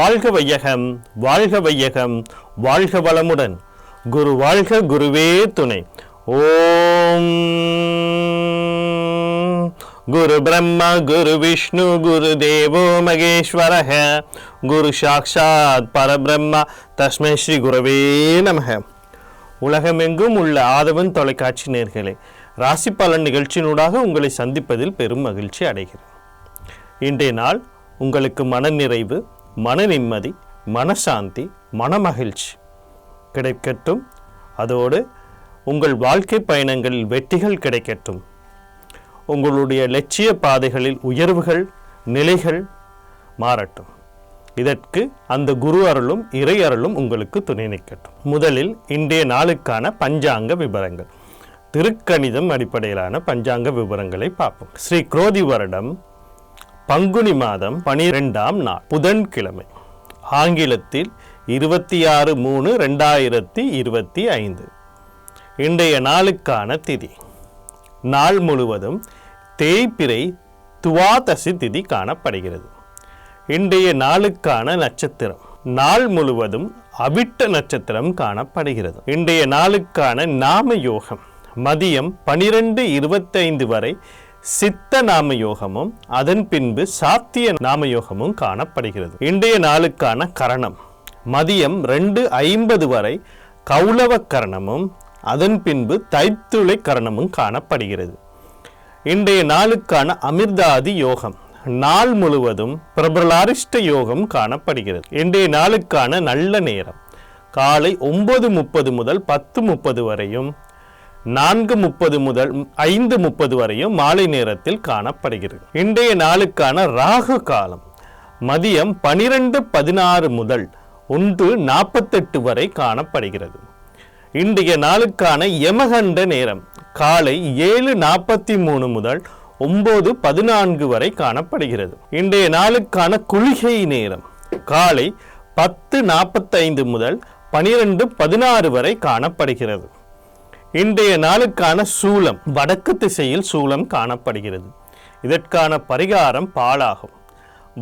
வாழ்க வையகம் வாழ்க வையகம் வாழ்க வளமுடன். குரு வாழ்க குருவே துணை. ஓம். குரு பிரம்மா குரு விஷ்ணு குரு தேவோ மகேஸ்வரக. குரு சாக்ஷாத் பரபிரம்மா. தஸ்மை ஸ்ரீ குருவே நமக. உலகமெங்கும் உள்ள ஆதவன் தொலைக்காட்சி நேர்களே ராசி பலன் நிகழ்ச்சியினூடாக உங்களை சந்திப்பதில் பெரும் மகிழ்ச்சி அடைகிறேன். இன்றைய நாள் உங்களுக்கு மனநிறைவு மன நிம்மதி மனசாந்தி மனமகிழ்ச்சி கிடைக்கட்டும். அதோடு உங்கள் வாழ்க்கை பயணங்களில் வெற்றிகள் கிடைக்கட்டும். உங்களுடைய லட்சிய பாதைகளில் உயர்வுகள் நிலைகள் மாறட்டும். இதற்கு அந்த குரு அருளும் இறை அருளும் உங்களுக்கு துணை நிற்கட்டும். முதலில் இன்றைய நாளுக்கான பஞ்சாங்க விவரங்கள் திருக்கணிதம் அடிப்படையிலான பஞ்சாங்க விவரங்களை பார்ப்போம். ஸ்ரீ குரோதி வருடம் பங்குனி மாதம் பனிரெண்டாம் நாள் புதன்கிழமை ஆங்கிலத்தில் இருபத்தி ஆறு மூணு ரெண்டாயிரத்தி இருபத்தி ஐந்து. இன்றைய நாளுக்கான திதி. நாள் முழுவதும் தேய்பிரை துவாதசி திதி காணப்படுகிறது. இன்றைய நாளுக்கான நட்சத்திரம் நாள் முழுவதும் அவிட்ட நட்சத்திரம் காணப்படுகிறது. இன்றைய நாளுக்கான நாம யோகம் மதியம் பனிரெண்டு இருபத்தைந்து வரை சித்த நாம யோகமும் அதன் பின்பு சாத்திய நாம யோகமும் காணப்படுகிறது. இன்றைய நாளுக்கான கரணம். மதியம் ரெண்டு ஐம்பது வரை கௌளவ கரணமும் அதன் பின்பு தைத்துளை கரணமும் காணப்படுகிறது. இன்றைய நாளுக்கான அமிர்தாதி யோகம். நாள் முழுவதும் பிரபலாரிஷ்ட யோகம் காணப்படுகிறது. இன்றைய நாளுக்கான நல்ல நேரம். காலை ஒன்பது முப்பது முதல் பத்து முப்பது வரையும் நான்கு முப்பது முதல் ஐந்து முப்பது வரையும் மாலை நேரத்தில் காணப்படுகிறது. இன்றைய நாளுக்கான ராகு காலம் மதியம் பனிரெண்டு பதினாறு முதல் ஒன்று நாற்பத்தெட்டு வரை காணப்படுகிறது. இன்றைய நாளுக்கான யமகண்ட நேரம் காலை ஏழு நாற்பத்தி மூணு முதல் ஒம்பது பதினான்கு வரை காணப்படுகிறது. இன்றைய நாளுக்கான குளிகை நேரம் காலை பத்து நாற்பத்தைந்து முதல் பனிரெண்டு பதினாறு வரை காணப்படுகிறது. இன்றைய நாளுக்கான சூலம் வடக்கு திசையில் சூலம் காணப்படுகிறது. இதற்கான பரிகாரம் பாலாகும்.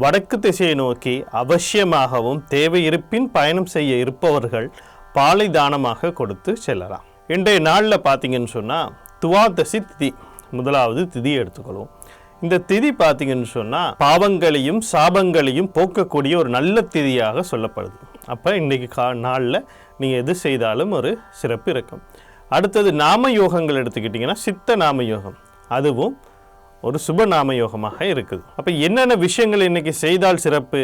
வடக்கு திசையை நோக்கி அவசியமாகவும் தேவை இருப்பின் பயணம் செய்ய இருப்பவர்கள் பாலை தானமாக கொடுத்து செல்லலாம். இன்றைய நாளில் பார்த்தீங்கன்னு சொன்னால் துவாதசி திதி முதலாவது திதி எடுத்துக்கொள்வோம். இந்த திதி பார்த்தீங்கன்னு சொன்னால் பாவங்களையும் சாபங்களையும் போக்கக்கூடிய ஒரு நல்ல திதியாக சொல்லப்படுது. அப்போ இன்றைக்கு கா நாளில் நீங்கள் எது செய்தாலும் ஒரு சிறப்பு இருக்கும். அடுத்தது நாம யோகங்கள் எடுத்துக்கிட்டிங்கன்னா சித்த நாம யோகம் அதுவும் ஒரு சுப நாம யோகமாக இருக்குது. அப்போ என்னென்ன விஷயங்கள் இன்றைக்கி செய்தால் சிறப்பு?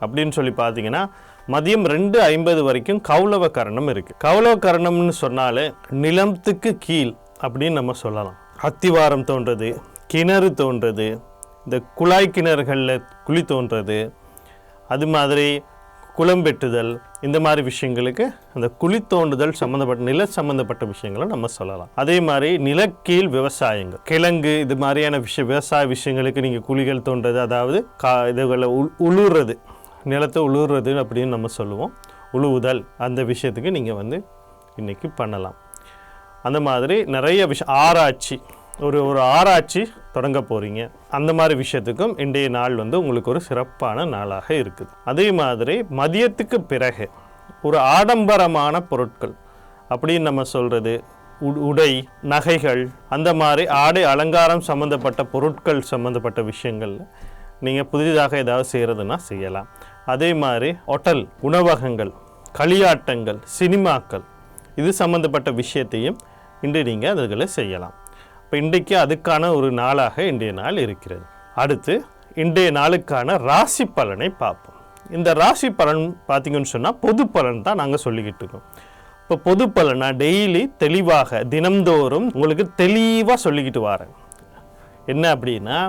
அப்படின்னு சொல்லி பார்த்தீங்கன்னா மதியம் ரெண்டு ஐம்பது வரைக்கும் கௌளவ கரணம் இருக்குது கௌளவ கரணம்னு சொன்னாலே நிலத்துக்கு கீழ் அப்படின்னு நம்ம சொல்லலாம். அத்திவாரம் தோன்றது கிணறு தோன்றது இந்த குழாய் கிணறுகளில் குழி தோன்றது அது மாதிரி குளம் வெட்டுதல் இந்த மாதிரி விஷயங்களுக்கு அந்த குழி தோண்டுதல் சம்மந்தப்பட்ட நில சம்மந்தப்பட்ட விஷயங்களை நம்ம சொல்லலாம். அதே மாதிரி நிலக்கீழ் விவசாயங்கள் கிழங்கு இது மாதிரியான விஷய விவசாய விஷயங்களுக்கு நீங்கள் குழிகள் தோன்றது அதாவது கா இதுகளை உள் உழுறது நிலத்தை உழுவுறது அப்படின்னு நம்ம சொல்லுவோம். உழுவுதல் அந்த விஷயத்துக்கு நீங்கள் வந்து இன்றைக்கி பண்ணலாம். அந்த மாதிரி நிறைய விஷயம் ஆராய்ச்சி ஒரு ஒரு ஆராய்ச்சி தொடங்க போகிறீங்க அந்த மாதிரி விஷயத்துக்கும் இன்றைய நாள் வந்து உங்களுக்கு ஒரு சிறப்பான நாளாக இருக்குது. அதே மாதிரி மதியத்துக்கு பிறகு ஒரு ஆடம்பரமான பொருட்கள் அப்படின்னு நம்ம சொல்கிறது உடை நகைகள் அந்த மாதிரி ஆடை அலங்காரம் சம்மந்தப்பட்ட பொருட்கள் சம்மந்தப்பட்ட விஷயங்கள் நீங்கள் புதிதாக ஏதாவது செய்கிறதுனா செய்யலாம். அதே மாதிரி ஹோட்டல் உணவகங்கள் களியாட்டங்கள் சினிமாக்கள் இது சம்மந்தப்பட்ட விஷயத்தையும் இன்று நீங்கள் அதுகளை செய்யலாம். இப்போ இன்றைக்கு அதுக்கான ஒரு நாளாக இன்றைய நாள் இருக்கிறது. அடுத்து இன்றைய நாளுக்கான ராசி பலனை பார்ப்போம். இந்த ராசி பலன் பார்த்தீங்கன்னு சொன்னால் பொது பலன் தான் நாங்கள் சொல்லிக்கிட்டு இருக்கோம். இப்போ பொது பலனா டெய்லி தெளிவாக தினம்தோறும் உங்களுக்கு தெளிவாக சொல்லிக்கிட்டு வரேன். என்ன அப்படின்னா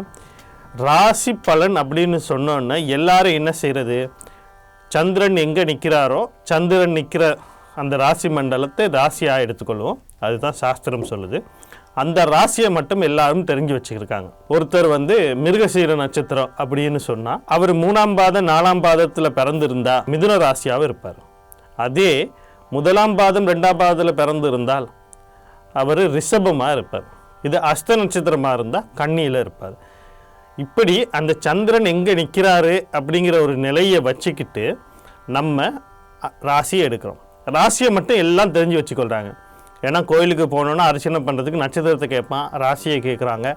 ராசி பலன் அப்படின்னு சொன்னோன்னே எல்லாரும் என்ன செய்கிறது சந்திரன் எங்கே நிற்கிறாரோ சந்திரன் நிற்கிற அந்த ராசி மண்டலத்தை ராசியாக எடுத்துக்கொள்வோம். அதுதான் சாஸ்திரம் சொல்லுது. அந்த ராசியை மட்டும் எல்லாரும் தெரிஞ்சு வச்சுருக்காங்க ஒருத்தர் வந்து மிருகசீர நட்சத்திரம் அப்படின்னு சொன்னால் அவர் மூணாம் பாதம் நாலாம் பாதத்தில் பிறந்திருந்தா மிதுன ராசியாக இருப்பார். அதே முதலாம் பாதம் ரெண்டாம் பாதத்தில் பிறந்திருந்தால் அவர் ரிஷபமாக இருப்பார். இது அஸ்த நட்சத்திரமாக இருந்தால் கண்ணியில் இருப்பார். இப்படி அந்த சந்திரன் எங்கே நிற்கிறாரு அப்படிங்கிற ஒரு நிலையை வச்சுக்கிட்டு நம்ம ராசியை எடுக்கிறோம். ராசியை மட்டும் எல்லாம் தெரிஞ்சு வச்சுக்கொள்கிறாங்க ஏன்னா கோயிலுக்கு போகணுன்னா அர்ச்சனை பண்ணுறதுக்கு நட்சத்திரத்தை கேட்பான் ராசியை கேட்குறாங்க.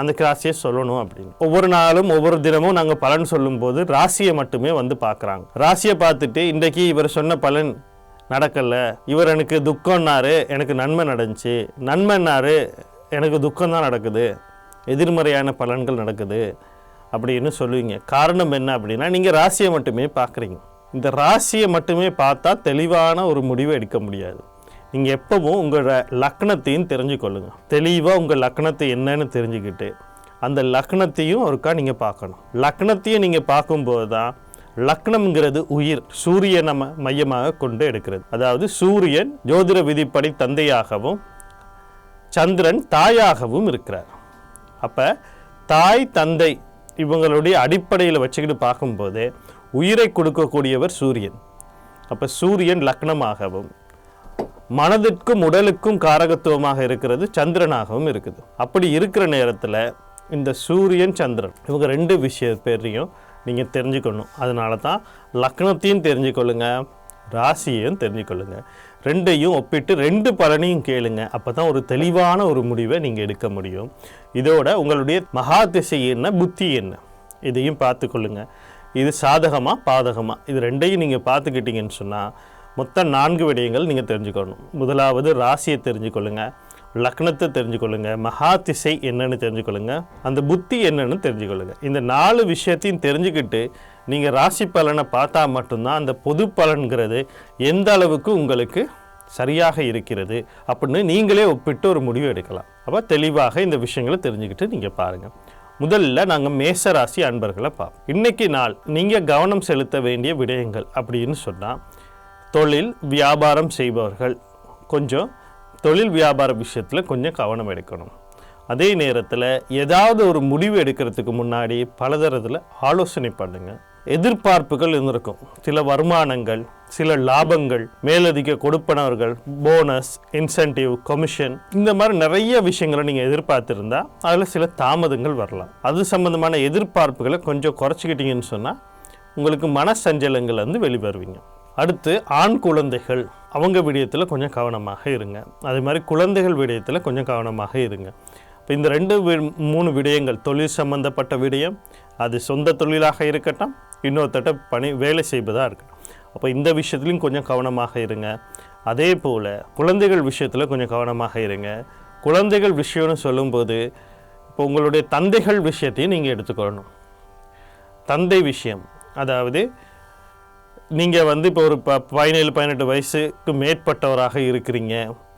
அந்த ராசியை சொல்லணும் அப்படின்னு. ஒவ்வொரு நாளும் ஒவ்வொரு தினமும் நாங்கள் பலன் சொல்லும்போது ராசியை மட்டுமே வந்து பார்க்குறாங்க. ராசியை பார்த்துட்டு இன்றைக்கி இவர் சொன்ன பலன் நடக்கலை. இவர் எனக்கு துக்கம்னாரு எனக்கு நன்மை நடந்துச்சு. நன்மைன்னாரு எனக்கு துக்கம் தான் நடக்குது. எதிர்மறையான பலன்கள் நடக்குது அப்படின்னு சொல்லுவீங்க. காரணம் என்ன அப்படின்னா நீங்கள் ராசியை மட்டுமே பார்க்குறீங்க. இந்த ராசியை மட்டுமே பார்த்தா தெளிவான ஒரு முடிவை எடுக்க முடியாது. நீங்கள் எப்போவும் உங்கள் லக்னத்தையும் தெரிஞ்சுக்கொள்ளுங்க. தெளிவாக உங்கள் லக்னத்தை என்னன்னு தெரிஞ்சுக்கிட்டு அந்த லக்னத்தையும் ஒருக்கா நீங்கள் பார்க்கணும். லக்னத்தையும் நீங்கள் பார்க்கும்போது தான் லக்னம்ங்கிறது உயிர் சூரியனை மையமாக கொண்டு எடுக்கிறது. அதாவது சூரியன் ஜோதிட விதிப்படி தந்தையாகவும் சந்திரன் தாயாகவும் இருக்கிறார். அப்போ தாய் தந்தை இவங்களுடைய அடிப்படையில் வச்சுக்கிட்டு பார்க்கும்போது உயிரை கொடுக்கக்கூடியவர் சூரியன். அப்போ சூரியன் லக்னமாகவும் மனதிற்கும் உடலுக்கும் காரகத்துவமாக இருக்கிறது சந்திரனாகவும் இருக்குது. அப்படி இருக்கிற நேரத்தில் இந்த சூரியன் சந்திரன் இவங்க ரெண்டு விஷய பேரையும் நீங்கள் தெரிஞ்சுக்கணும். அதனால தான் லக்னத்தையும் தெரிஞ்சுக்கொள்ளுங்க ராசியையும் தெரிஞ்சுக்கொள்ளுங்க. ரெண்டையும் ஒப்பிட்டு ரெண்டு பலனையும் கேளுங்க. அப்போ தான் ஒரு தெளிவான ஒரு முடிவை நீங்கள் எடுக்க முடியும். இதோட உங்களுடைய மகா திசை என்ன புத்தி என்ன? இதையும் பார்த்துக்கொள்ளுங்க. இது சாதகமாக பாதகமாக இது ரெண்டையும் நீங்கள் பார்த்துக்கிட்டீங்கன்னு சொன்னால் மொத்தம் நான்கு விடயங்கள் நீங்கள் தெரிஞ்சுக்கணும். முதலாவது ராசியை தெரிஞ்சுக்கொள்ளுங்க. லக்னத்தை தெரிஞ்சுக்கொள்ளுங்க. மகா திசை என்னன்னு தெரிஞ்சுக்கொள்ளுங்க. அந்த புத்தி என்னன்னு தெரிஞ்சுக்கொள்ளுங்க. இந்த நாலு விஷயத்தையும் தெரிஞ்சுக்கிட்டு நீங்கள் ராசி பலனை பார்த்தா மட்டும்தான் அந்த பொது பலன்கிறது எந்த அளவுக்கு உங்களுக்கு சரியாக இருக்கிறது அப்படின்னு நீங்களே ஒப்பிட்டு ஒரு முடிவு எடுக்கலாம். அப்போ தெளிவாக இந்த விஷயங்களை தெரிஞ்சுக்கிட்டு நீங்கள் பாருங்கள் முதல்ல நாங்கள் மேச ராசி அன்பர்களை பார்ப்போம். இன்னைக்கு நாள் நீங்கள் கவனம் செலுத்த வேண்டிய விடயங்கள் அப்படின்னு சொன்னால் தொழில் வியாபாரம் செய்பவர்கள். கொஞ்சம் தொழில் வியாபார விஷயத்தில் கொஞ்சம் கவனம் எடுக்கணும். அதே நேரத்தில் ஏதாவது ஒரு முடிவு எடுக்கிறதுக்கு முன்னாடி பலதரத்தில் ஆலோசனை பண்ணுங்கள் எதிர்பார்ப்புகள் இருந்திருக்கும். சில வருமானங்கள் சில லாபங்கள் மேலதிக கொடுப்பனவர்கள் போனஸ் இன்சென்டிவ் கமிஷன் இந்த மாதிரி நிறைய விஷயங்களை நீங்கள் எதிர்பார்த்துருந்தா அதில் சில தாமதங்கள் வரலாம். அது சம்மந்தமான எதிர்பார்ப்புகளை கொஞ்சம் குறைச்சிக்கிட்டீங்கன்னு சொன்னால் உங்களுக்கு மனசஞ்சலங்கள் வந்து வெளிவருவீங்க. அடுத்து ஆண் குழந்தைகள். அவங்க விடயத்தில் கொஞ்சம் கவனமாக இருங்க. அதே மாதிரி குழந்தைகள் விடயத்தில் கொஞ்சம் கவனமாக இருங்க. இப்போ இந்த ரெண்டு வி- மூணு விடயங்கள் தொழில் சம்பந்தப்பட்ட விடயம் அது சொந்த தொழிலாக இருக்கட்டும் இன்னொருத்தட்ட பணி வேலை செய்வதாக இருக்கட்டும். அப்போ இந்த விஷயத்துலையும் கொஞ்சம் கவனமாக இருங்க. அதே போல் குழந்தைகள் விஷயத்தில் கொஞ்சம் கவனமாக இருங்க. குழந்தைகள் விஷயம்னு சொல்லும்போது இப்போ உங்களுடைய தந்தைகள் விஷயத்தையும் நீங்கள் எடுத்துக்கொள்ளணும். தந்தை விஷயம் அதாவது நீங்கள் வந்து இப்போ ஒரு ப பதினேழு பதினெட்டு வயசுக்கு மேற்பட்டவராக இருக்கிறீங்க.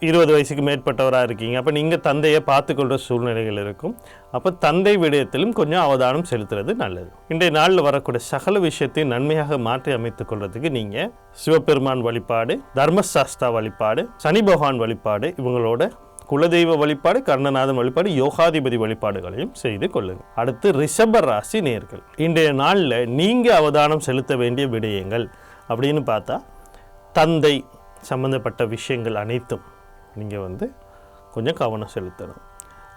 இருபது வயசுக்கு மேற்பட்டவராக இருக்கீங்க. அப்போ நீங்கள் தந்தையை பார்த்துக்கொள்கிற சூழ்நிலைகள் இருக்கும். அப்போ தந்தை விடயத்திலும் கொஞ்சம் அவதானம் செலுத்துறது நல்லது. இன்றைய நாளில் வரக்கூடிய சகல விஷயத்தையும் நன்மையாக மாற்றி அமைத்துக் கொள்றதுக்கு நீங்கள் சிவபெருமான் வழிபாடு தர்மசாஸ்தா வழிபாடு சனி பகவான் வழிபாடு இவங்களோட குலதெய்வ வழிபாடு கர்ணநாதன் வழிபாடு யோகாதிபதி வழிபாடுகளையும் செய்து கொள்ளுங்கள். அடுத்து ரிஷப ராசி நேர்கள். இன்றைய நாளில் நீங்கள் அவதானம் செலுத்த வேண்டிய விடயங்கள் அப்படின்னு பார்த்தா தந்தை சம்பந்தப்பட்ட விஷயங்கள் அனைத்தும் நீங்கள் வந்து கொஞ்சம் கவனம் செலுத்தணும்.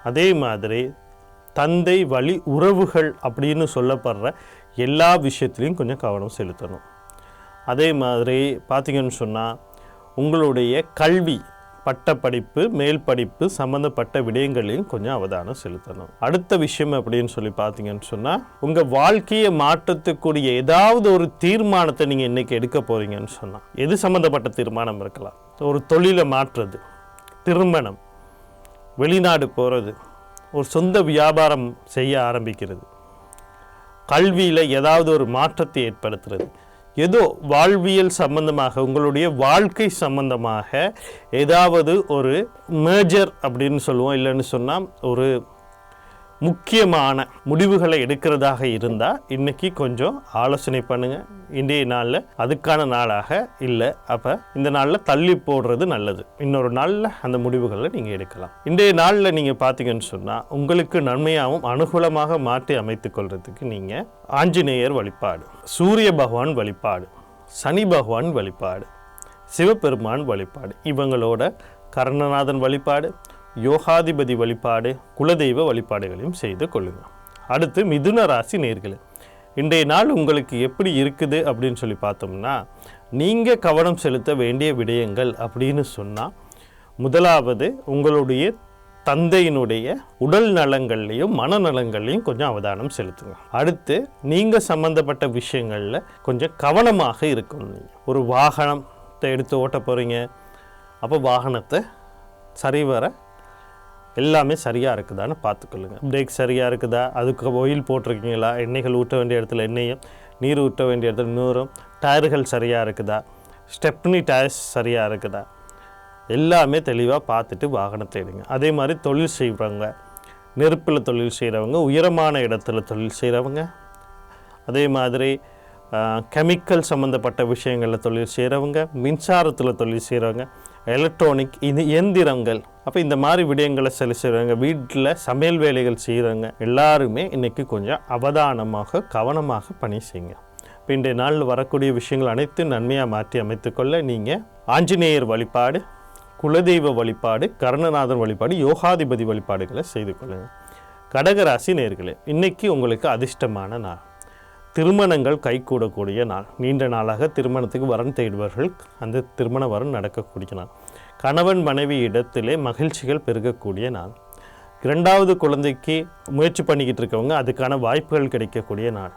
அதே மாதிரி தந்தை வழி உறவுகள் அப்படின்னு சொல்லப்படுற எல்லா விஷயத்துலையும் கொஞ்சம் கவனம் செலுத்தணும். அதே மாதிரி பார்த்தீங்கன்னு சொன்னால் உங்களுடைய கல்வி பட்டப்படிப்பு மேல் படிப்பு சம்மந்தப்பட்ட விடயங்களையும் கொஞ்சம் அவதானம் செலுத்தணும். அடுத்த விஷயம் அப்படின்னு சொல்லி பார்த்தீங்கன்னு சொன்னால் உங்கள் வாழ்க்கையை மாற்றத்துக்கூடிய ஏதாவது ஒரு தீர்மானத்தை நீங்கள் இன்றைக்கி எடுக்க போகிறீங்கன்னு சொன்னால் எது சம்மந்தப்பட்ட தீர்மானம் இருக்கலாம். ஒரு தொழிலை மாற்றுறது திருமணம் வெளிநாடு போகிறது ஒரு சொந்த வியாபாரம் செய்ய ஆரம்பிக்கிறது கல்வியில் ஏதாவது ஒரு மாற்றத்தை ஏற்படுத்துறது ஏதோ வாழ்வியல் சம்பந்தமாக உங்களுடைய வாழ்க்கை சம்பந்தமாக ஏதாவது ஒரு மேஜர் அப்படின்னு சொல்லுவோம். இல்லைன்னு சொன்னால் ஒரு முக்கியமான முடிவுகளை எடுக்கிறதாக இருந்தால் இன்னைக்கு கொஞ்சம் ஆலோசனை பண்ணுங்கள் இன்றைய நாளில் அதுக்கான நாளாக இல்லை. அப்போ இந்த நாளில் தள்ளி போடுறது நல்லது. இன்னொரு நாளில் அந்த முடிவுகளை நீங்கள் எடுக்கலாம். இன்றைய நாளில் நீங்கள் பார்த்தீங்கன்னு சொன்னால் உங்களுக்கு நன்மையாகவும் அனுகூலமாக மாற்றி அமைத்து கொள்றதுக்கு நீங்கள் ஆஞ்சநேயர் வழிபாடு சூரிய பகவான் வழிபாடு சனி பகவான் வழிபாடு சிவபெருமான் வழிபாடு இவங்களோட கர்ணநாதன் வழிபாடு யோகாதிபதி வழிபாடு குலதெய்வ வழிபாடுகளையும் செய்து கொள்ளுங்கள் அடுத்து மிதுன ராசி நேர்களே இன்றைய நாள் உங்களுக்கு எப்படி இருக்குது அப்படின்னு சொல்லி பார்த்தோம்னா நீங்கள் கவனம் செலுத்த வேண்டிய விடயங்கள் அப்படின்னு சொன்னால் முதலாவது உங்களுடைய தந்தையினுடைய உடல் நலங்கள்லையும் மனநலங்கள்லையும் கொஞ்சம் அவதானம் செலுத்துங்க. அடுத்து நீங்கள் சம்மந்தப்பட்ட விஷயங்களில் கொஞ்சம் கவனமாக இருக்கணும் ஒரு வாகனத்தை எடுத்து ஓட்ட போகிறீங்க அப்போ வாகனத்தை சரிவர எல்லாமே சரியாக இருக்குதான்னு பார்த்துக்கொள்ளுங்க. பிரேக் சரியாக இருக்குதா? அதுக்கு ஒயில் போட்டிருக்கீங்களா? எண்ணெய்கள் ஊற்ற வேண்டிய இடத்துல எண்ணெயும் நீர் ஊற்ற வேண்டிய இடத்துல நீரும் டயர்கள் சரியாக இருக்குதா? ஸ்டெப்னி டயர்ஸ் சரியாக இருக்குதா? எல்லாமே தெளிவாக பார்த்துட்டு வாகனத்தை எடுங்க அதே மாதிரி தொழில் செய்கிறவங்க நெருப்பில் தொழில் செய்கிறவங்க உயரமான இடத்துல தொழில் செய்கிறவங்க அதே மாதிரி கெமிக்கல் சம்மந்தப்பட்ட விஷயங்களில் தொழில் செய்கிறவங்க மின்சாரத்தில் தொழில் செய்கிறவங்க எலக்ட்ரானிக் இது இயந்திரங்கள் அப்போ இந்த மாதிரி விடயங்களை சரி செய்கிறவங்க வீட்டில் சமையல் வேலைகள் செய்கிறவங்க எல்லாருமே இன்றைக்கி கொஞ்சம் அவதானமாக கவனமாக பணி செய்யுங்க. இப்போ இன்றைய நாளில் வரக்கூடிய விஷயங்கள் அனைத்தும் நன்மையாக மாற்றி அமைத்துக்கொள்ள நீங்கள் ஆஞ்சநேயர் வழிபாடு குலதெய்வ வழிபாடு கருணநாதன் வழிபாடு யோகாதிபதி வழிபாடுகளை செய்து கொள்ளுங்கள் கடகராசி நேர்களே இன்றைக்கி உங்களுக்கு அதிர்ஷ்டமான நாள். திருமணங்கள் கைகூடக்கூடிய நாள். நீண்ட நாளாக திருமணத்துக்கு வரன் தேடுபவர்கள் அந்த திருமண வரன் நடக்கக்கூடிய நாள். கணவன் மனைவி இடத்திலே மகிழ்ச்சிகள் பெருகக்கூடிய நாள். இரண்டாவது குழந்தைக்கு முயற்சி பண்ணிக்கிட்டு இருக்கவங்க அதுக்கான வாய்ப்புகள் கிடைக்கக்கூடிய நாள்.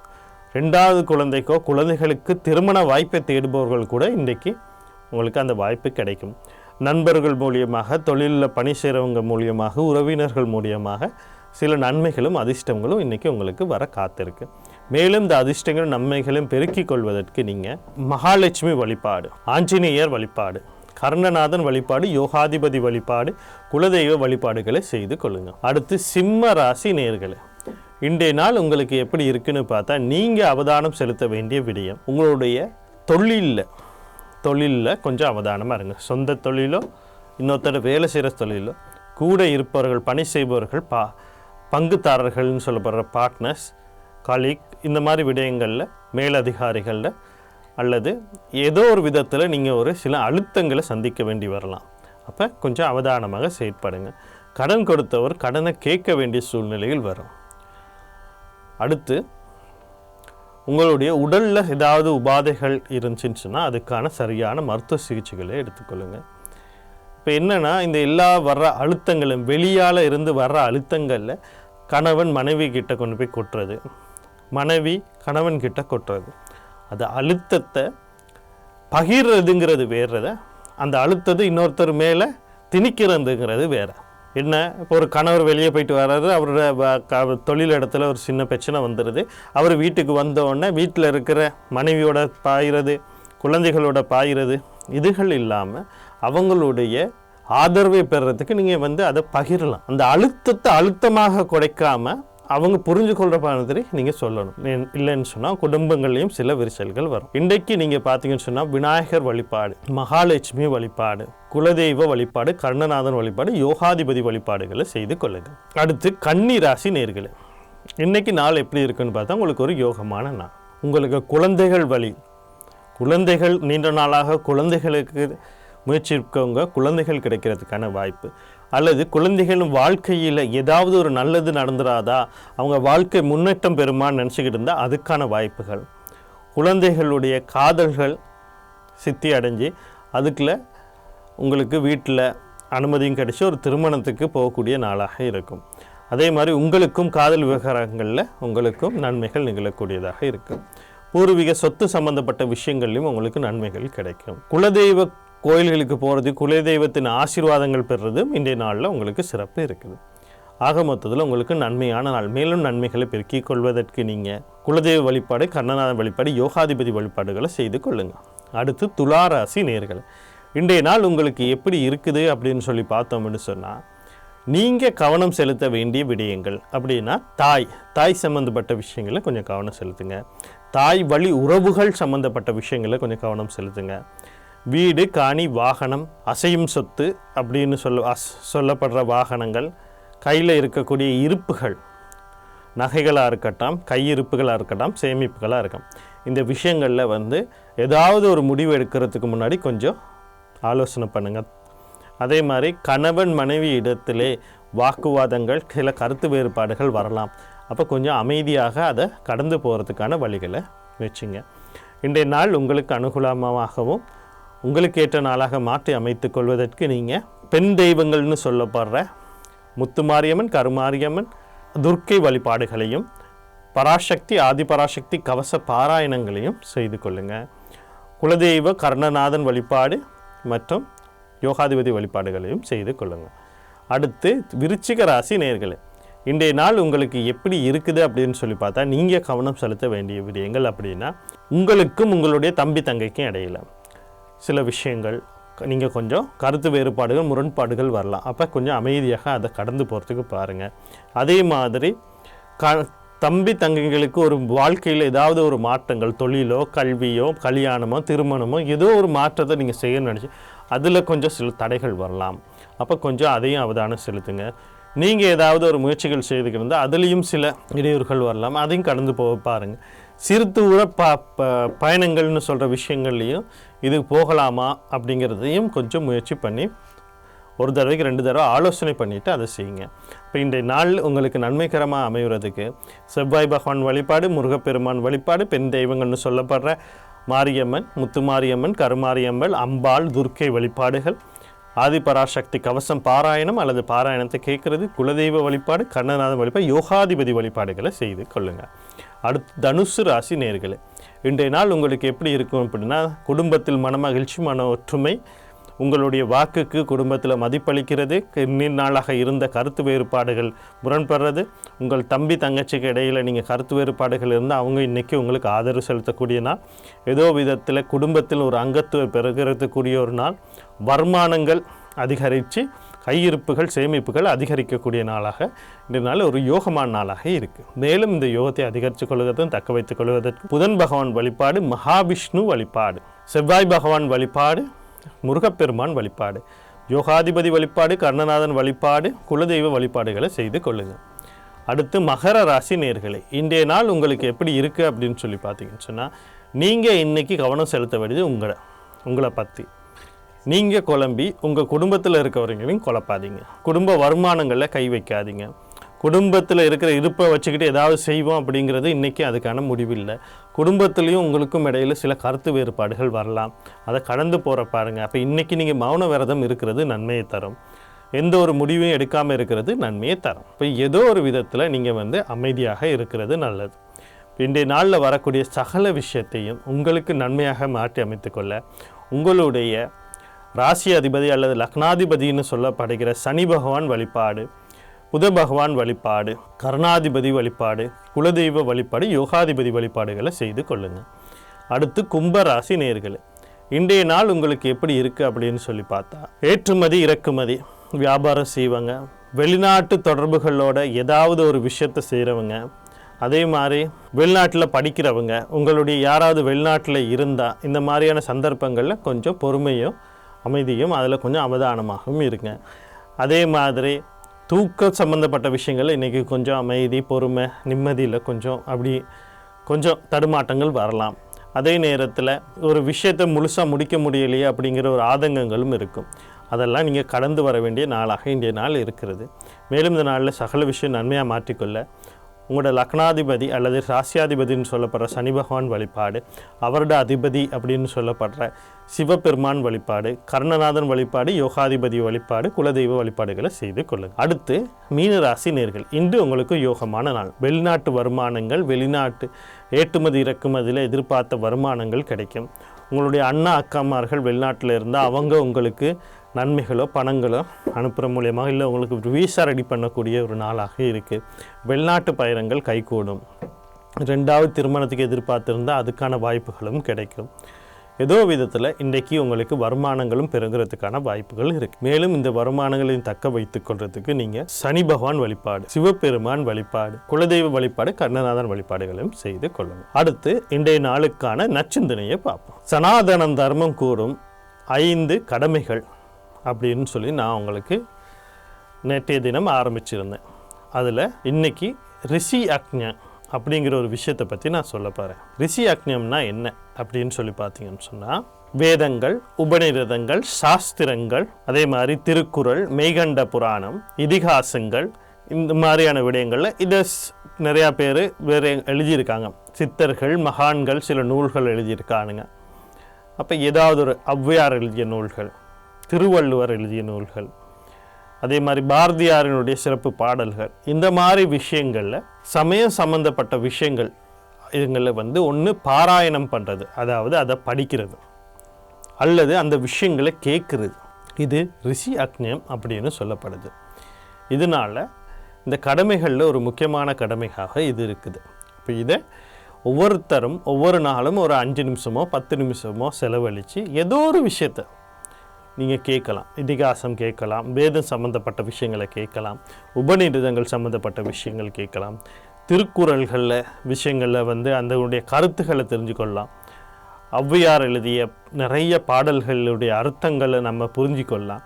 ரெண்டாவது குழந்தைக்கோ குழந்தைகளுக்கு திருமண வாய்ப்பை தேடுபவர்கள் கூட இன்றைக்கு உங்களுக்கு அந்த வாய்ப்பு கிடைக்கும். நண்பர்கள் மூலியமாக தொழிலில் பணி செய்கிறவங்க மூலியமாக உறவினர்கள் மூலியமாக சில நன்மைகளும் அதிர்ஷ்டங்களும் இன்றைக்கி உங்களுக்கு வர காத்திருக்கு. மேலும் இந்த அதிர்ஷ்டங்களும் நன்மைகளையும் பெருக்கிக் கொள்வதற்கு நீங்கள் மகாலட்சுமி வழிபாடு ஆஞ்சநேயர் வழிபாடு கர்ணநாதன் வழிபாடு யோகாதிபதி வழிபாடு குலதெய்வ வழிபாடுகளை செய்து கொள்ளுங்கள் அடுத்து சிம்ம ராசி நேர்களை இன்றைய நாள் உங்களுக்கு எப்படி இருக்குன்னு பார்த்தா நீங்கள் அவதானம் செலுத்த வேண்டிய விடயம். உங்களுடைய தொழிலில் தொழிலில் கொஞ்சம் அவதானமாக இருங்க. சொந்த தொழிலோ இன்னொருத்தர் வேலை செய்கிற தொழிலோ கூட இருப்பவர்கள் பணி செய்பவர்கள் பா பங்குதாரர்கள்னு சொல்லப்படுற பார்ட்னர்ஸ் கலீக் இந்த மாதிரி விடயங்களில் மேலதிகாரிகளில் அல்லது ஏதோ ஒரு விதத்தில் நீங்கள் ஒரு சில அழுத்தங்களை சந்திக்க வேண்டி வரலாம். அப்போ கொஞ்சம் அவதானமாக செயற்படுங்க. கடன் கொடுத்தவர் கடனை கேட்க வேண்டிய சூழ்நிலையில் வரும். அடுத்து உங்களுடைய உடலில் ஏதாவது உபாதைகள் இருந்துச்சுன்னா அதுக்கான சரியான மருத்துவ சிகிச்சைகளை எடுத்துக்கொள்ளுங்க. இப்போ என்னென்னா இந்த எல்லா வர்ற அழுத்தங்களும் வெளியால் இருந்து வர்ற அழுத்தங்களில் கணவன் மனைவி கிட்ட கொண்டு போய் கொட்டுறது. மனைவி கணவன் கிட்ட கொட்டுறது. அது அழுத்தத்தை பகிர்றதுங்கிறது வேறத அந்த அழுத்தத்தை இன்னொருத்தர் மேலே திணிக்கிறதுங்கிறது வேறு. என்ன இப்போ ஒரு கணவர் வெளியே போயிட்டு வர்றாரு அவரோட க- தொழில் இடத்துல ஒரு சின்ன பிரச்சனை வந்துடுது அவர் வீட்டுக்கு வந்த வீட்டில் இருக்கிற மனைவியோட பாயிறது குழந்தைகளோட பாயிறது இதுகள் இல்லாமல் அவங்களுடைய ஆதரவை பெறுறதுக்கு நீங்கள் வந்து அதை பகிரலாம். அந்த அழுத்தத்தை அழுத்தமாக குறைக்காமல் அவங்க புரிஞ்சுக்கொள்கிற மாதிரி நீங்கள் சொல்லணும். இல்லைன்னு சொன்னால் குடும்பங்கள்லையும் சில விரிசல்கள் வரும். இன்றைக்கு நீங்கள் பார்த்தீங்கன்னு சொன்னால் விநாயகர் வழிபாடு மகாலட்சுமி வழிபாடு குலதெய்வ வழிபாடு கர்ணநாதன் வழிபாடு யோகாதிபதி வழிபாடுகளை செய்து கொள்ளுங்கள். அடுத்து கன்னி ராசி நேர்களை இன்றைக்கி நாள் எப்படி இருக்குன்னு பார்த்தா உங்களுக்கு ஒரு யோகமான நாள். உங்களுக்கு குழந்தைகள் வழி குழந்தைகள் நீண்ட நாளாக குழந்தைகளுக்கு முயற்சிக்கவங்க குழந்தைகள் கிடைக்கிறதுக்கான வாய்ப்பு. அல்லது குழந்தைகளும் வாழ்க்கையில் ஏதாவது ஒரு நல்லது நடந்துடாதா அவங்க வாழ்க்கை முன்னேற்றம் பெறுமான்னு நினச்சிக்கிட்டு இருந்தால் அதுக்கான வாய்ப்புகள். குழந்தைகளுடைய காதல்கள் சித்தி அடைஞ்சு அதுக்குள்ள உங்களுக்கு வீட்டில் அனுமதியும் கிடைச்சி ஒரு திருமணத்துக்கு போகக்கூடிய நாளாக இருக்கும். அதே மாதிரி உங்களுக்கும் காதல் விவகாரங்களில் உங்களுக்கும் நன்மைகள் நிகழக்கூடியதாக இருக்கும். பூர்வீக சொத்து சம்பந்தப்பட்ட விஷயங்கள்லையும் உங்களுக்கு நன்மைகள் கிடைக்கும். குலதெய்வ கோயில்களுக்கு போகிறது குலதெய்வத்தின் ஆசீர்வாதங்கள் பெறுறதும் இன்றைய நாளில் உங்களுக்கு சிறப்பு இருக்குது. ஆக மொத்தத்தில் உங்களுக்கு நன்மையான நாள் மேலும் நன்மைகளை பெருக்கிக் கொள்வதற்கு நீங்கள் குலதெய்வ வழிபாடு கண்ணநாதன் வழிபாடு யோகாதிபதி வழிபாடுகளை செய்து கொள்ளுங்கள் அடுத்து துளாராசி நேர்கள். இன்றைய நாள் உங்களுக்கு எப்படி இருக்குது அப்படின்னு சொல்லி பார்த்தோம்னு சொன்னால் நீங்கள் கவனம் செலுத்த வேண்டிய விடயங்கள் அப்படின்னா தாய். தாய் சம்மந்தப்பட்ட விஷயங்களை கொஞ்சம் கவனம் செலுத்துங்க. தாய் வழி உறவுகள் சம்மந்தப்பட்ட விஷயங்களை கொஞ்சம் கவனம் செலுத்துங்க. வீடு காணி வாகனம் அசையும் சொத்து அப்படின்னு சொல்ல அஸ் சொல்லப்படுற வாகனங்கள் கையில் இருக்கக்கூடிய இருப்புகள். நகைகளாக இருக்கட்டும் கையிருப்புகளாக இருக்கட்டும் சேமிப்புகளாக இருக்கும் இந்த விஷயங்களில் வந்து ஏதாவது ஒரு முடிவு எடுக்கிறதுக்கு முன்னாடி கொஞ்சம் ஆலோசனை பண்ணுங்கள் அதே மாதிரி கணவன் மனைவி இடத்திலே வாக்குவாதங்கள் சில கருத்து வேறுபாடுகள் வரலாம். அப்போ கொஞ்சம் அமைதியாக அதை கடந்து போகிறதுக்கான வழிகளை வச்சுங்க. இன்றைய நாள் உங்களுக்கு அனுகூலமாகவும் உங்களுக்கு ஏற்ற நாளாக மாற்றி அமைத்துக் கொள்வதற்கு நீங்கள் பெண் தெய்வங்கள்னு சொல்லப்படுற முத்துமாரியம்மன் கருமாரியம்மன் துர்க்கை வழிபாடுகளையும் பராசக்தி ஆதிபராசக்தி கவச பாராயணங்களையும் செய்து கொள்ளுங்கள் குலதெய்வ கர்ணநாதன் வழிபாடு மற்றும் யோகாதிபதி வழிபாடுகளையும் செய்து கொள்ளுங்கள் அடுத்து விருச்சிக ராசி நேர்களே இன்றைய நாள் உங்களுக்கு எப்படி இருக்குது அப்படின்னு சொல்லி பார்த்தா நீங்கள் கவனம் செலுத்த வேண்டிய விடயங்கள் அப்படின்னா உங்களுக்கும் உங்களுடைய தம்பி தங்கைக்கும் இடையில. சில விஷயங்கள் நீங்கள் கொஞ்சம் கருத்து வேறுபாடுகள் முரண்பாடுகள் வரலாம். அப்போ கொஞ்சம் அமைதியாக அதை கடந்து போகிறதுக்கு பாருங்கள் அதே மாதிரி க தம்பி தங்கைகளுக்கு ஒரு வாழ்க்கையில் ஏதாவது ஒரு மாற்றங்கள் தொழிலோ கல்வியோ கல்யாணமோ திருமணமோ ஏதோ ஒரு மாற்றத்தை நீங்கள் செய்யணும்னு நினச்சி அதில் கொஞ்சம் சில தடைகள் வரலாம். அப்போ கொஞ்சம் அதையும் அவதானம் செலுத்துங்க. நீங்கள் ஏதாவது ஒரு முயற்சிகள் செய்துக்கிருந்தால் அதுலேயும் சில இடையூறுகள் வரலாம். அதையும் கடந்து போக பாருங்கள் சிறு தூர ப ப பயணங்கள்னு சொல்கிற விஷயங்கள்லையும் இது போகலாமா அப்படிங்கிறதையும் கொஞ்சம் முயற்சி பண்ணி ஒரு தடவைக்கு ரெண்டு தடவை ஆலோசனை பண்ணிவிட்டு அதை செய்யுங்க. இப்போ இன்றைய நாள் உங்களுக்கு நன்மைகரமாக அமைகிறதுக்கு செவ்வாய் பகவான் வழிபாடு முருகப்பெருமான் வழிபாடு பெண் தெய்வங்கள்னு சொல்லப்படுற மாரியம்மன் முத்துமாரியம்மன் கருமாரியம்மன் அம்பாள் துர்க்கை வழிபாடுகள் ஆதிபராசக்தி கவசம் பாராயணம் அல்லது பாராயணத்தை கேட்குறது குலதெய்வ வழிபாடு கண்ணநாதன் வழிபாடு யோகாதிபதி வழிபாடுகளை செய்து கொள்ளுங்கள் அடுத்து தனுசு ராசி நேர்களே இன்றைய நாள் உங்களுக்கு எப்படி இருக்கும் அப்படின்னா குடும்பத்தில் மனமகிழ்ச்சி மன ஒற்றுமை உங்களுடைய வாக்குக்கு குடும்பத்தில் மதிப்பளிக்கிறது. நீண்ட நாளாக இருந்த கருத்து வேறுபாடுகள் முரண்படுறது. உங்கள் தம்பி தங்கச்சிக்கு இடையில் நீங்கள் கருத்து வேறுபாடுகள் இருந்தால் அவங்க இன்றைக்கி உங்களுக்கு ஆதரவு செலுத்தக்கூடிய நாள். ஏதோ விதத்தில் குடும்பத்தில் ஒரு அங்கத்துவம் பெறுகிறதுக்குரிய ஒரு நாள். வருமானங்கள் அதிகரித்து கையிருப்புகள் சேமிப்புகள் அதிகரிக்கக்கூடிய நாளாக இந்த நாள் ஒரு யோகமான நாளாக இருக்குது மேலும் இந்த யோகத்தை அதிகரித்துக் கொள்வதும் தக்க வைத்துக் கொள்வதற்கு புதன் பகவான் வழிபாடு மகாவிஷ்ணு வழிபாடு செவ்வாய் பகவான் வழிபாடு முருகப்பெருமான் வழிபாடு யோகாதிபதி வழிபாடு கர்ணநாதன் வழிபாடு குலதெய்வ வழிபாடுகளை செய்து கொள்ளுங்கள் அடுத்து மகர ராசி நேர்களை இன்றைய நாள் உங்களுக்கு எப்படி இருக்குது அப்படின்னு சொல்லி பார்த்தீங்கன்னு சொன்னால் நீங்கள் இன்றைக்கி கவனம் செலுத்த வேண்டியது உங்களை உங்களை பற்றி நீங்கள் குழம்பி உங்கள் குடும்பத்தில் இருக்கிறவங்களையும் குழப்பாதீங்க. குடும்ப வருமானங்களில் கை வைக்காதீங்க. குடும்பத்தில் இருக்கிற இருப்பை வச்சுக்கிட்டு ஏதாவது செய்வோம் அப்படிங்கிறது இன்றைக்கி அதுக்கான முடிவில்லை. குடும்பத்துலேயும் உங்களுக்கும் இடையில் சில கருத்து வேறுபாடுகள் வரலாம். அதை கடந்து போகிற பாருங்கள் அப்போ இன்றைக்கி நீங்கள் மௌன விரதம் இருக்கிறது நன்மையை தரும். எந்த ஒரு முடிவையும் எடுக்காமல் இருக்கிறது நன்மையை தரும். இப்போ ஏதோ ஒரு விதத்தில் நீங்கள் வந்து அமைதியாக இருக்கிறது நல்லது. இன்றைய நாளில் வரக்கூடிய சகல விஷயத்தையும் உங்களுக்கு நன்மையாக மாற்றி அமைத்துக்கொள்ள உங்களுடைய ராசி அதிபதி அல்லது லக்னாதிபதினு சொல்லப்படுகிற சனி பகவான் வழிபாடு புத பகவான் வழிபாடு கருணாதிபதி வழிபாடு குலதெய்வ வழிபாடு யோகாதிபதி வழிபாடுகளை செய்து கொள்ளுங்கள் அடுத்து கும்ப ராசி இன்றைய நாள் உங்களுக்கு எப்படி இருக்குது அப்படின்னு சொல்லி பார்த்தா ஏற்றுமதி இறக்குமதி வியாபாரம் செய்வாங்க வெளிநாட்டு தொடர்புகளோட ஏதாவது ஒரு விஷயத்தை செய்கிறவங்க அதே மாதிரி வெளிநாட்டில் படிக்கிறவங்க உங்களுடைய யாராவது வெளிநாட்டில் இருந்தால் இந்த மாதிரியான சந்தர்ப்பங்களில் கொஞ்சம் பொறுமையும் அமைதியும் அதில் கொஞ்சம் அவதானமாகவும் இருங்க. அதே மாதிரி தூக்கம் சம்மந்தப்பட்ட விஷயங்கள் இன்றைக்கி கொஞ்சம் அமைதி பொறுமை நிம்மதியில் கொஞ்சம். அப்படி கொஞ்சம் தடுமாட்டங்கள் வரலாம். அதே நேரத்தில் ஒரு விஷயத்தை முழுசாக முடிக்க முடியலையே அப்படிங்கிற ஒரு ஆதங்கங்களும் இருக்கும். அதெல்லாம் நீங்கள் கடந்து வர வேண்டிய நாளாக இன்றைய நாள் இருக்கிறது. மேலும் இந்த நாளில் சகல விஷயம் நன்மையாக மாற்றிக்கொள்ள உங்களோட லக்னாதிபதி அல்லது ராசியாதிபதினு சொல்லப்படுற சனி பகவான் வழிபாடு அவரோட அதிபதி அப்படின்னு சொல்லப்படுற சிவபெருமான் வழிபாடு கர்ணநாதன் வழிபாடு யோகாதிபதி வழிபாடு குலதெய்வ வழிபாடுகளை செய்து கொள்ளுங்கள். அடுத்து மீன ராசி நேர்கள். இன்று உங்களுக்கு யோகமான நாள். வெளிநாட்டு வருமானங்கள் வெளிநாட்டு ஏற்றுமதி இறக்குமதியில் எதிர்பார்த்த வருமானங்கள் கிடைக்கும். உங்களுடைய அண்ணா அக்காமார்கள் வெளிநாட்டில் இருந்தால் அவங்க உங்களுக்கு நன்மைகளோ பணங்களோ அனுப்புகிற மூலியமாக இல்லை உங்களுக்கு வீசா ரெடி பண்ணக்கூடிய ஒரு நாளாக இருக்குது வெளிநாட்டு பயணங்கள் கைகூடும். ரெண்டாவது திருமணத்துக்கு எதிர்பார்த்திருந்தால் அதுக்கான வாய்ப்புகளும் கிடைக்கும். ஏதோ விதத்தில் இன்றைக்கு உங்களுக்கு வருமானங்களும் பெருங்கிறதுக்கான வாய்ப்புகள் இருக்குது மேலும் இந்த வருமானங்களையும் தக்க வைத்து கொள்றதுக்கு நீங்கள் சனி பகவான் வழிபாடு சிவபெருமான் வழிபாடு குலதெய்வ வழிபாடு கர்ணநாதன் வழிபாடுகளையும் செய்து கொள்ளுங்கள் அடுத்து இன்றைய நாளுக்கான நச்சிந்தனையை பார்ப்போம். சனாதனம் தர்மம் கூறும் ஐந்து கடமைகள். அப்படின்னு சொல்லி நான் உங்களுக்கு நேற்றைய தினம் ஆரம்பிச்சிருந்தேன். அதில் இன்னைக்கு ரிஷி அக்ஞா அப்படிங்கிற ஒரு விஷயத்தை பற்றி நான் சொல்ல போகிறேன் ரிஷி அக்ஞம்னா என்ன அப்படின்னு சொல்லி பார்த்தீங்கன்னு சொன்னால் வேதங்கள் உபநிடதங்கள் சாஸ்திரங்கள் அதே மாதிரி திருக்குறள் மெய்கண்ட புராணம் இதிகாசங்கள் இந்த மாதிரியான விடயங்களில் இதை நிறையா பேர் வேறு எழுதியிருக்காங்க. சித்தர்கள் மகான்கள் சில நூல்கள் எழுதியிருக்கானுங்க. அப்போ ஏதாவது ஒரு ஔவையார் எழுதிய நூல்கள் திருவள்ளுவர் எழுதிய நூல்கள். அதே மாதிரி பாரதியாரினுடைய சிறப்பு பாடல்கள். இந்த மாதிரி விஷயங்களில் சமயம் சம்பந்தப்பட்ட விஷயங்கள் இதுங்களில் வந்து ஒன்று பாராயணம் பண்ணுறது அதாவது அதை படிக்கிறது. அல்லது அந்த விஷயங்களை கேட்குறது இது ரிஷி அக்னியம் அப்படின்னு சொல்லப்படுது. இதனால் இந்த கடமைகளில் ஒரு முக்கியமான கடமையாக இது இருக்குது. இப்போ இதை ஒவ்வொருத்தரும் ஒவ்வொரு நாளும் ஒரு அஞ்சு நிமிஷமோ பத்து நிமிஷமோ செலவழித்து ஏதோ ஒரு விஷயத்தை நீங்கள் கேட்கலாம் இதிகாசம் கேட்கலாம் வேதம் சம்மந்தப்பட்ட விஷயங்களை கேட்கலாம் உபநிடதங்கள் சம்மந்தப்பட்ட விஷயங்கள் கேட்கலாம் திருக்குறள்களில் விஷயங்களில் வந்து அதனுடைய கருத்துக்களை தெரிஞ்சுக்கொள்ளலாம். ஔவையார் எழுதிய நிறைய பாடல்களுடைய அர்த்தங்களை நம்ம புரிஞ்சிக்கொள்ளலாம்.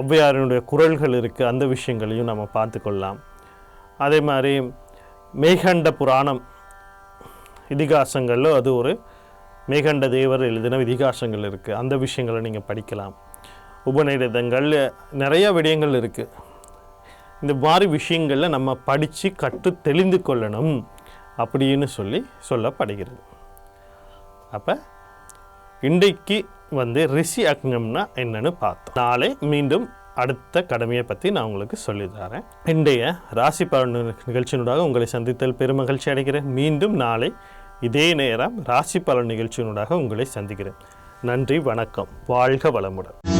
ஔவையாரினுடைய குரல்கள் இருக்குது அந்த விஷயங்களையும் நம்ம பார்த்துக்கொள்ளலாம். அதே மாதிரி மேகண்ட புராணம் இதிகாசங்களில் அது ஒரு மேகண்ட தேவர் எழுதின இதிகாசங்கள் இருக்குது அந்த விஷயங்களை நீங்கள் படிக்கலாம். உபநிடதங்கள் நிறைய விடயங்கள் இருக்குது இந்த மாதிரி விஷயங்களில் நம்ம படித்து கற்று தெளிந்து கொள்ளணும் அப்படின்னு சொல்லி சொல்லப்படுகிறது. அப்போ இன்றைக்கு வந்து ரிஷி அக்னம்னா என்னன்னு பார்த்தோம். நாளை மீண்டும் அடுத்த கடமையை பற்றி நான் உங்களுக்கு சொல்லித் தரேன். இன்றைய ராசி பலன் நிகழ்ச்சியினூடாக உங்களை சந்தித்தல் பெருமகிழ்ச்சி அடைகிறேன். மீண்டும் நாளை இதே நேரம் ராசி பலன் நிகழ்ச்சியினூடாக உங்களை சந்திக்கிறேன். நன்றி வணக்கம். வாழ்க வளமுடன்.